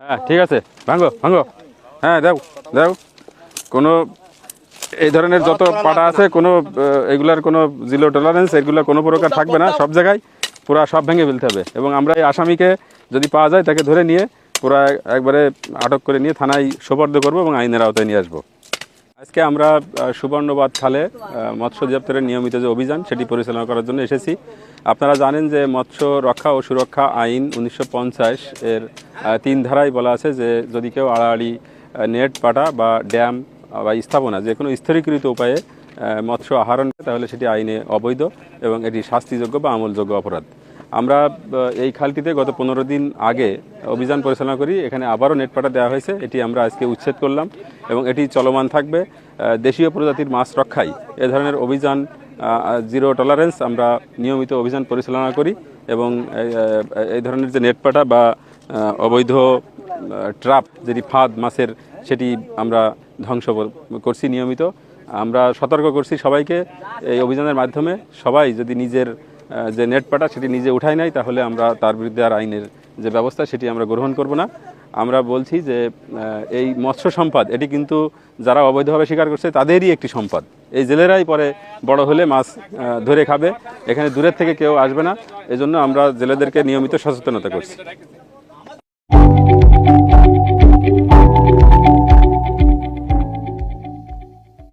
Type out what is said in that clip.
হ্যাঁ ঠিক আছে। ভাঙো ভাঙো হ্যাঁ দাও দাও। কোনো এই ধরনের যত পাটা আছে কোনো এগুলার কোনো জিরো টলারেন্স এগুলো কোনো প্রকার থাকবে না। সব জায়গায় পুরা সব ভেঙে ফেলতে হবে। এবং আমরা এই আসামিকে যদি পাওয়া যায় তাকে ধরে নিয়ে পুরা একবারে আটক করে নিয়ে থানায় সোপর্দ করব এবং আইনের আওতায় নিয়ে আসব। আজকে আমরা সুবর্ণবাদ খালে মৎস্য অধিদপ্তরের নিয়মিত যে অভিযান, সেটি পরিচালনা করার জন্য এসেছি। আপনারা জানেন যে মৎস্য রক্ষা ও সুরক্ষা আইন উনিশশো পঞ্চাশ এর তিন ধারায় বলা আছে যে যদি কেউ আড়াআড়ি নেট পাটা বা ড্যাম বা স্থাপনা, যে কোনো স্থিরীকৃত উপায়ে মৎস্য আহরণ তাহলে সেটি আইনে অবৈধ এবং এটি শাস্তিযোগ্য বা আমলযোগ্য অপরাধ। আমরা এই খালটিতে গত পনেরো দিন আগে অভিযান পরিচালনা করি। এখানে আবারও নেট পাটা দেওয়া হয়েছে। এটি আমরা আজকে উচ্ছেদ করলাম এবং এটি চলমান থাকবে। দেশীয় প্রজাতির মাছ রক্ষায় এ ধরনের অভিযান জিরো টলারেন্স আমরা নিয়মিত অভিযান পরিচালনা করি এবং এই, ধরনের যে নেট পাটা বা অবৈধ ট্রাপ যেটি ফাঁদ মাছের সেটি আমরা ধ্বংস কর- করছি নিয়মিত। আমরা সতর্ক করছি সবাইকে এই অভিযানের মাধ্যমে। সবাই যদি নিজের যে নেট পাটা সেটি নিজে উঠায় নাই, তাহলে আমরা তার বিরুদ্ধে আর আইনের যে ব্যবস্থা সেটি আমরা গ্রহণ করব না। আমরা বলছি যে এই মৎস্য সম্পদ, এটি কিন্তু যারা অবৈধভাবে স্বীকার করছে তাদেরই একটি সম্পদ। এই জেলেরাই পরে বড় হলে মাছ ধরে খাবে। এখানে দূরের থেকে কেউ আসবে না। এজন্য আমরা জেলেদেরকে নিয়মিত সচেতনতা করছি।